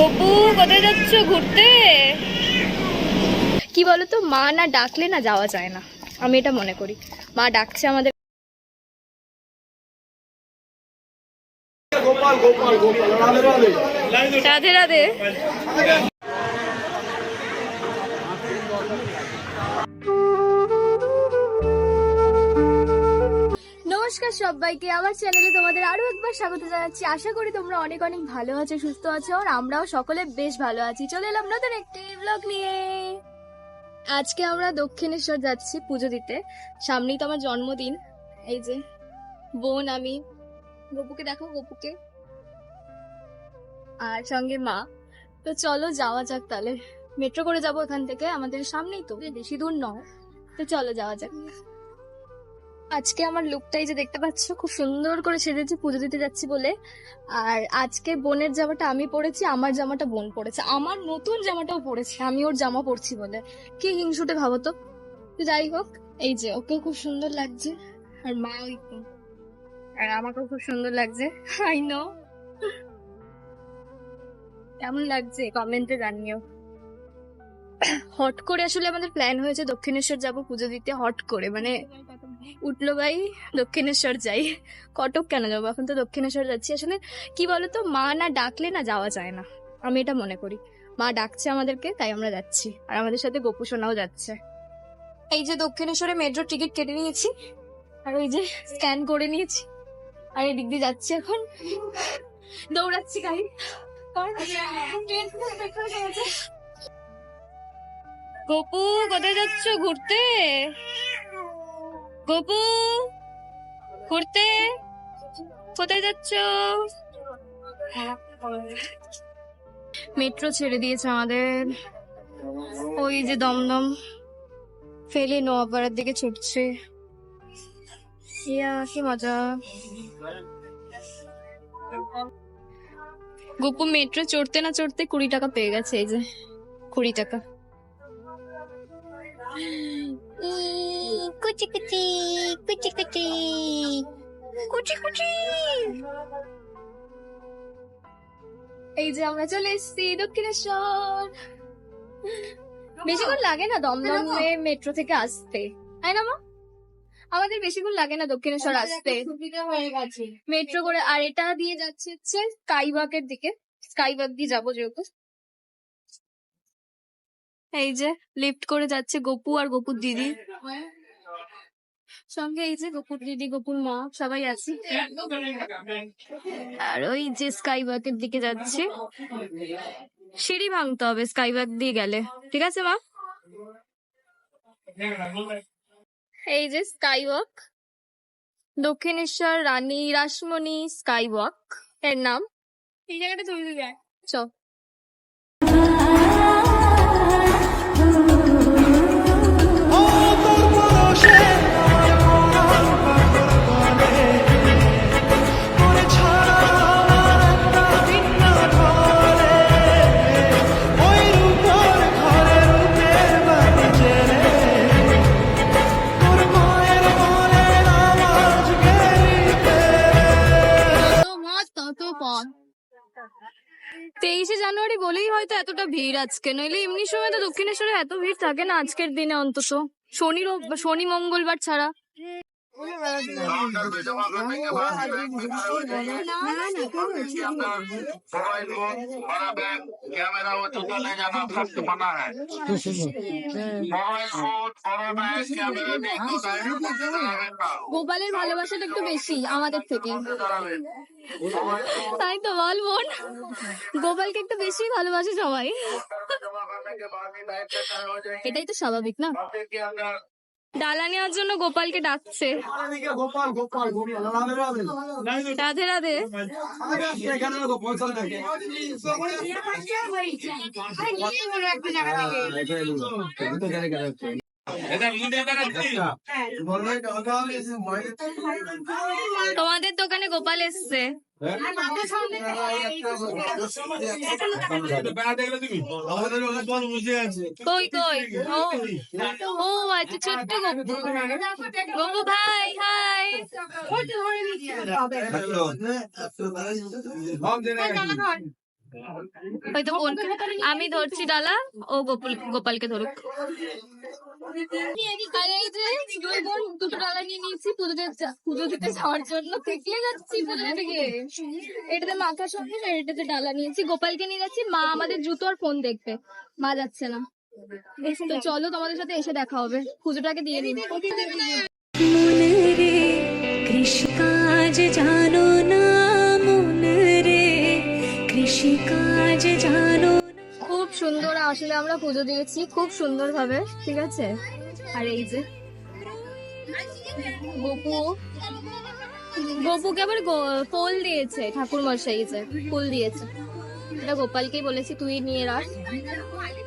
গপু কোথায় যাচ্ছ ঘুরতে? কি বলতো মা না ডাকলে না যাওয়া যায় না। আমি এটা মনে করি। মা ডাকছে আমাদের গোপাল গোপাল গোপাল রাধে রাধে। নমস্কার সবাইকে, আমার চ্যানেলে তোমাদের আরও একবার স্বাগত জানাচ্ছি। আশা করি তোমরা অনেক অনেক ভালো আছো, সুস্থ আছো, আর আমরাও সকলে বেশ ভালো আছি। চলে এলাম নতুন একটি ব্লগ নিয়ে। আজকে আমরা দক্ষিণেশ্বর যাচ্ছি পুজো দিতে। সামনেই তো আমার জন্মদিন। এই যে, বোন আমি, গপুকে দেখো, গপুকে। আর সঙ্গে মা। তো চলো যাওয়া যাক তাহলে। মেট্রো করে যাব এখান থেকে, আমাদের সামনেই তো। বেশি দূর নয়। তো চলো যাওয়া যাক। আজকে আমার লুকটাই যে দেখতে পাচ্ছ, খুব সুন্দর করে সেজেছি, পুজো দিতে যাচ্ছি বলে। আর আজকে বোনের জামাটা আমি পরেছি, আমার জামাটা বোন পরেছে। আমার নতুন জামাটাও পরেছে, আমি ওর জামা পরছি বলে। কি হিংসুটে ভাবো তো? যাই হোক, এই যে ওকেও খুব সুন্দর লাগছে, আর মা ওই আর আমাকেও খুব সুন্দর লাগছে আই নো কেমন লাগছে কমেন্টে জানিও। হট করে আসলে আমাদের প্ল্যান হয়েছে দক্ষিণেশ্বর যাব পুজো দিতে, হট করে মানে উঠল ভাই, দক্ষিণেশ্বর যাই। কটক কেন যাব? এখন তো দক্ষিণেশ্বর যাচ্ছি। আসলে কি বলতো, মা না ডাকলে না যাওয়া যায় না। আমি এটা মনে করি। মা ডাকছে আমাদেরকে, তাই আমরা যাচ্ছি। আর আমাদের সাথে গোপু সোনাও যাচ্ছে। এই যে দক্ষিণেশ্বরে মেট্রো টিকিট কেটে নিয়েছি, আর ওই যে স্ক্যান করে নিয়েছি, আর এদিক দিয়ে যাচ্ছি এখন। দৌড়াচ্ছি গাড়ি। গপু, কোথায় যাচ্ছ? ঘুরতে? গপু, ঘুরতে কোথায় যাচ্ছ? মেট্রো ছেড়ে দিয়েছে আমাদের। ওই যে দমদম ফেলে নোয়াপাড়ার দিকে ছুটছে। ইয়া, কি মজা। গপু, মেট্রো চড়তে না চড়তে কুড়ি টাকা পেয়ে গেছে, এই যে কুড়ি টাকা। কুচি কুচি কুচি কুচি কুচি কুচি এই যে আমরা চলে এসেছি দক্ষিণেশ্বর। বেশিক্ষণ লাগে না দমদমে মেট্রো থেকে আসতে? তাই না মা? আমাদের বেশিক্ষণ লাগে না দক্ষিণেশ্বর আসতে। মেট্রো করে আর এটা দিয়ে যাচ্ছে হচ্ছে স্কাইওয়াকের দিকে। স্কাইওয়াক দিয়ে যাব যেহেতু। এই যে লিফট করে যাচ্ছে গপু আর গপুর দিদি। সঙ্গে এই যে গপুর দিদি গপুর মা সবাই আছি। আর ওই যে স্কাইওয়াকের দিকে যাচ্ছে। সিঁড়ি ভাঙতে হবে স্কাইওয়াক দিয়ে গেলে। ঠিক আছে মা? এই যে স্কাইওয়াক দক্ষিণেশ্বর রানী রাসমণি স্কাইওয়াক এর নাম? এই জায়গাটা তৈরি যায় চ। তেইশে জানুয়ারি বলেই হয়তো এতটা ভিড় আজকে, নইলে এমনি সময় তো দক্ষিণেশ্বরে এত ভিড় থাকে না আজকের দিনে অন্তত। শনি শনি মঙ্গলবার ছাড়া। मोबाइल को बड़ा बैग कैमरा वो तो ले जाना ट्रस्ट बना है मोबाइल को बड़ा बैग कैमरा नहीं तो डायरेक्ट গোপালের ভালোবাসাটা একটু বেশি আমাদের থেকে তাই তো বল বোন গোপালকে একটু বেশি ভালোবাসে সবাই जमा करने के बाद ही बैग का हो जाएगी এটাই তো স্বাভাবিক না के अंदर ডালা নেওয়ার জন্য গোপালকে ডাকছে। গোপাল গোপাল গোপাল রাধে রাধে। লোক পয়সা থাকে তোমাদের দোকানে গোপাল এসছে। কই কই? ও ও আচ্ছা ছোট্ট গপু গপু ভাই হাই। হয়তো আমি ধরছি ডালা। ও গোপাল গোপালকে ধরুক। আর এই যে দুই বোন দুটো ডালা নিয়ে নিয়েছি পুজো পুজো দিতে যাওয়ার জন্য। দেখলে যাচ্ছি পুজো থেকে এটাতে মাখার সঙ্গে এটাতে ডালা নিয়েছি। গোপালকে নিয়ে যাচ্ছি মা আমাদের জুতো আর ফোন দেখবে। মা যাচ্ছে না। তো চলো তোমাদের সাথে এসে দেখা হবে। পুজোটাকে দিয়ে নিন মনরে কৃষিকাজ জানো না মনরে কৃষিকাজ জানো সুন্দর, আসলে আমরা পুজো দিয়েছি খুব সুন্দর ভাবে ঠিক আছে? আর এই যে, গপু, গপুকে আবার ফুল দিয়েছে, ঠাকুর মশাই যে, ফুল দিয়েছে। এটা গোপালকেই বলেছি, তুই নিয়ে রাখ।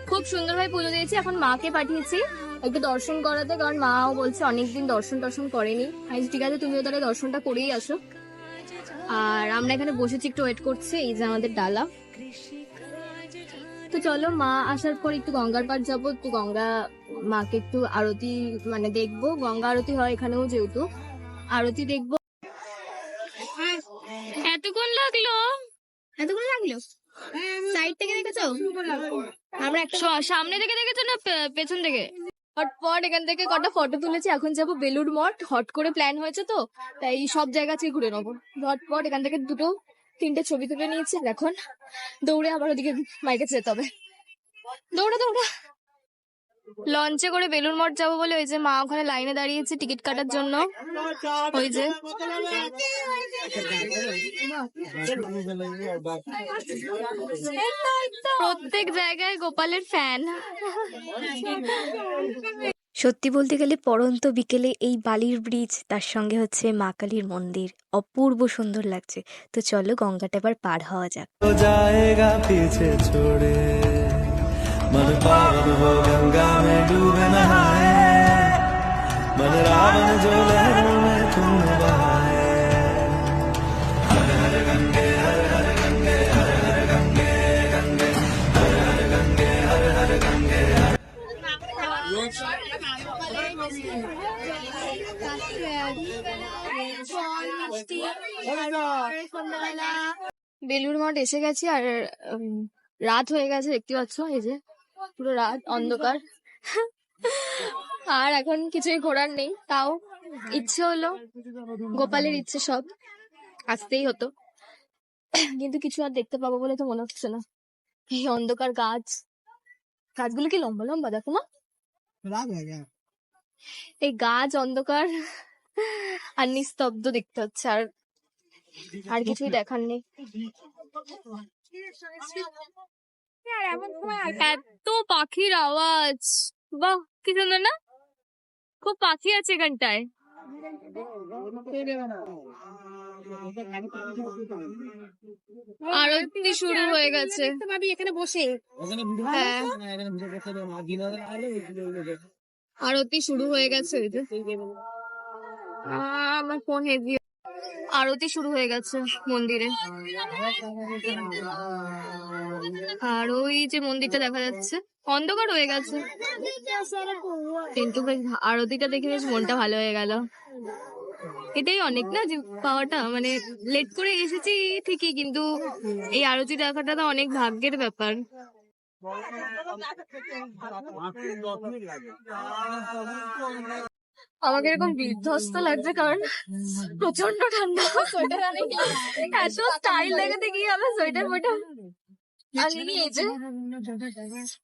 খুব সুন্দরভাবে পুজো দিয়েছি, এখন মাকে পাঠিয়েছি, একটু দর্শন করাতে, কারণ মাও বলছে অনেকদিন দর্শন টর্শন করেনি। আমি ঠিক আছে, তুমিও তাহলে দর্শনটা করেই আসো। আর আমরা এখানে বসেছি, একটু ওয়েট করছি, এই যে আমাদের ডালা। তো চলো মা আসার পর একটু গঙ্গার পাড় যাব একটু গঙ্গা মাকে একটু আরতি মানে দেখব। গঙ্গা আরতি হয় এখানেও যেহেতু। আরতি দেখব। এতক্ষণ লাগল? এতক্ষণ লাগল? সাইড থেকে দেখেছ? আমরা একটা সামনে থেকে দেখেছ না পেছন থেকে? হটপট এখান থেকে কটা ফটো তুলেছি এখন যাব বেলুর মঠ। হট করে প্ল্যান হয়েছে তো তাই সব জায়গা থেকে ঘুরে নেব। হটপট এখান থেকে দুটো তিনটে ছবি তুলে নিয়েছি আর এখন দৌড়ে আবার ওদিকে মাইকে যেতে হবে। দৌড়া দৌড়া। লঞ্চে করে বেলুর মঠ যাব বলে ওই যে মা ওখানে লাইনে দাঁড়িয়েছে টিকিট কাটার জন্য। ওই যে প্রত্যেক জায়গায় গোপালের ফ্যান। সত্যি বলতে গেলে পড়ন্ত বিকেলে এই বালির ব্রিজ তার সঙ্গে হচ্ছে মা কালীর মন্দির অপূর্ব সুন্দর লাগছে তো চলো গঙ্গাটা এবার পার হওয়া যাক हो जाएगा पीछे छोड़े मन पावन हो गंगा में डूबे नहाए मन रावण जो लहरों में तुम बहाए বেলুর মঠ এসে গেছি আর রাত হয়ে গেছে দেখতে পাচ্ছ এই যে পুরো রাত অন্ধকার। আর এখন কিছুই ঘোরার নেই তাও ইচ্ছে হলো গোপালের ইচ্ছে সব আসতেই হতো। কিন্তু কিছু আর দেখতে পাবো বলে তো মনে হচ্ছে না। এই অন্ধকার গাছ গাছগুলো কি লম্বা লম্বা দেখো না। এই গাছ অন্ধকার আর নিস্তব্ধ দেখতে হচ্ছে, আর আর কিছুই দেখার নেই। এত পাখির আওয়াজ। বাহ, কি সুন্দর না? খুব পাখি আছে এখানটায়। আরতি শুরু হয়ে গেছে। এখানে বসে হ্যাঁ। আরতি শুরু হয়ে গেছে আমার ফোন হেভি আরতি শুরু হয়ে গেছে মন্দিরে। আর ওই যে মন্দিরটা দেখা যাচ্ছে, অন্ধকার হয়ে গেছে। কিন্তু আরতিটা দেখে বেশ মনটা ভালো হয়ে গেল। এটাই অনেক না যে পাওয়াটা মানে লেট করে এসেছি ঠিকই, কিন্তু এই আরতি দেখাটা তো অনেক ভাগ্যের ব্যাপার। আমাকে এরকম বিধ্বস্ত লাগছে কারণ প্রচণ্ড ঠান্ডা। সোয়েটার এত স্টাইল লাগাতে গিয়ে আমরা সোয়েটার এই যে।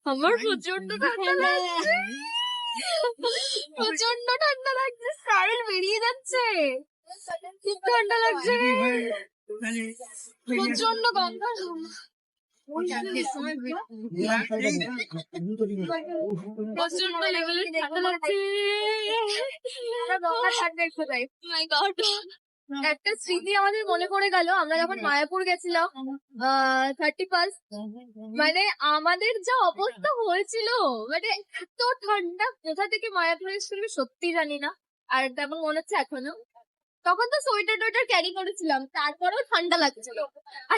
আমার প্রচণ্ড ঠান্ডা লাগছে। প্রচণ্ড ঠান্ডা লাগছে। স্টাইল বেরিয়ে যাচ্ছে। খুব ঠান্ডা লাগছে। প্রচণ্ড গন্ধ। একটা স্মৃতি আমাদের মনে পড়ে গেল আমরা যখন মায়াপুর গেছিলাম থার্টি ফার্স্ট মানে আমাদের যা অবস্থা হয়েছিল মানে এত ঠান্ডা কোথা থেকে মায়াপুর এসেছিল সত্যি জানি না আর তেমন মনে হচ্ছে এখনও। তখন তো সোয়েটার টোয়েটার ক্যারি করেছিলাম তারপরেও ঠান্ডা লাগছিল। আর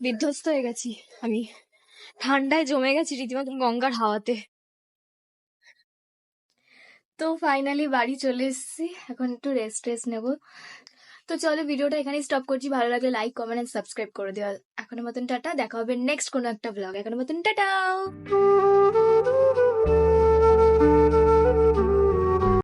বিধ্বস্ত হয়ে গেছি আমি। ঠান্ডায় জমে গেছি রীতিমতো গঙ্গার হাওয়াতে। তো ফাইনালি বাড়ি চলে এসেছি, এখন একটু রেস্ট টেস্ট নেব। তো চলো ভিডিওটা এখানেই স্টপ করছি, ভালো লাগলে লাইক কমেন্ট এন্ড সাবস্ক্রাইব করে দেওয়া এখনের মতন টাটা, দেখা হবে নেক্সট কোনো একটা ব্লগ এখনের মতন টাটা!